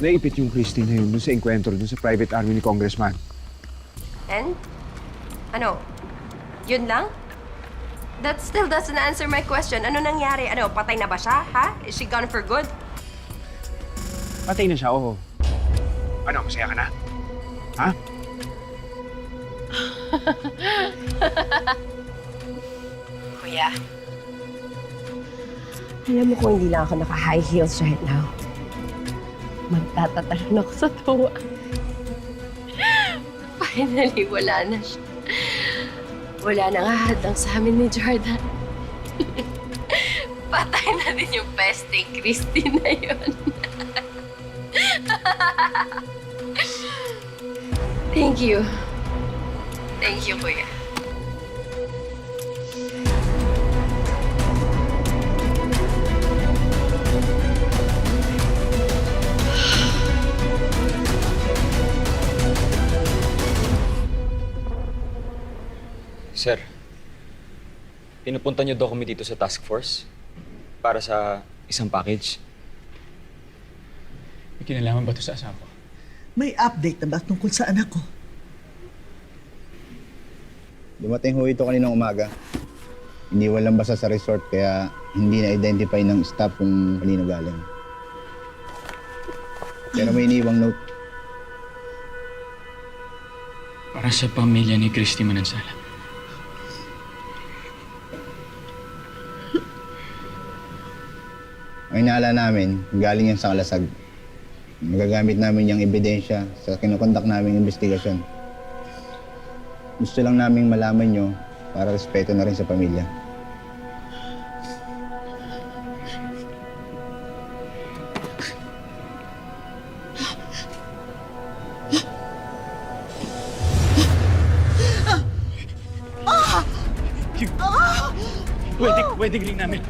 naipit yung Christine na yun dun sa enkwentro dun sa private army ni Congressman. And? Ano? Yun lang? That still doesn't answer my question. Ano nangyari? Ano, patay na ba siya? Ha? Is she gone for good? Patay na siya, oo. Ano, masaya ka na? Ha? Kuya. Alam mo kung hindi lang ako naka-high heels right now, magtatatalon ako sa tuwa. Finally, wala na siya. Wala na nga hadang sa amin ni Jordan. Patay na din yung pesting Christine na yun. Thank you. Thank you, Kuya. Sir, pinupunta niyo daw kami dito sa task force para sa isang package. May kinalaman ba ito sa asawa ko? May update na ba tungkol sa anak ko? Dumating ho ito kaninang umaga. Iniwan lang basta sa resort kaya hindi na-identify ng staff kung kanino galing. Pero may iniwang note. Para sa pamilya ni Christy Manansala. Ang inaala namin, galing yan sa kalasag. Magagamit namin yung ebidensya sa kinukondak naming investigasyon. Gusto lang naming malaman nyo para respeto na rin sa pamilya. Wedding, wedding ring namin.